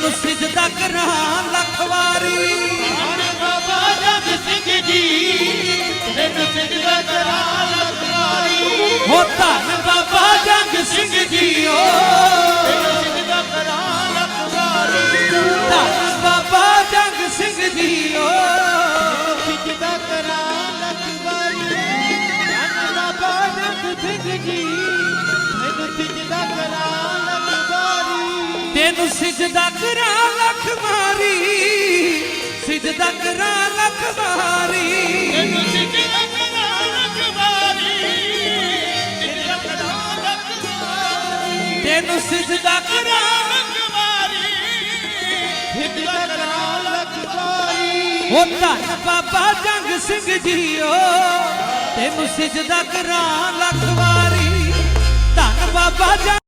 ਜੀ ਸਿਜਦਾ ਕਰਾਂ ਲੱਖ ਵਾਰੀ ਤੈਨੂੰ ਸਿਜਦਾ ਕਰਾਂ ਲੱਖ ਵਾਰੀ ਸਿਜਦਾ ਕਰਾਂ ਲੱਖ ਵਾਰੀ ਤੈਨੂੰ ਸਿਜਦਾ ਕਰਾਂ ਸਿਜਦਾ ਕਰਾਂ ਲਖਵਾਰੀ ਤੈਨੂੰ ਸਿਜਦਾ ਕਰਾਂ ਲਖਵਾਰੀ ਸਿਜਦਾ ਕਰਾਂ ਲਖਵਾਰੀ ਹੋ ਧੰਨ ਬਾਬਾ ਜੰਗ ਸਿੰਘ ਜੀ ਓ ਤੈਨੂੰ ਸਿਜਦਾ ਕਰਾਂ ਲੱਖ ਵਾਰੀ ਧੰਨ ਬਾਬਾ ਜੰਗ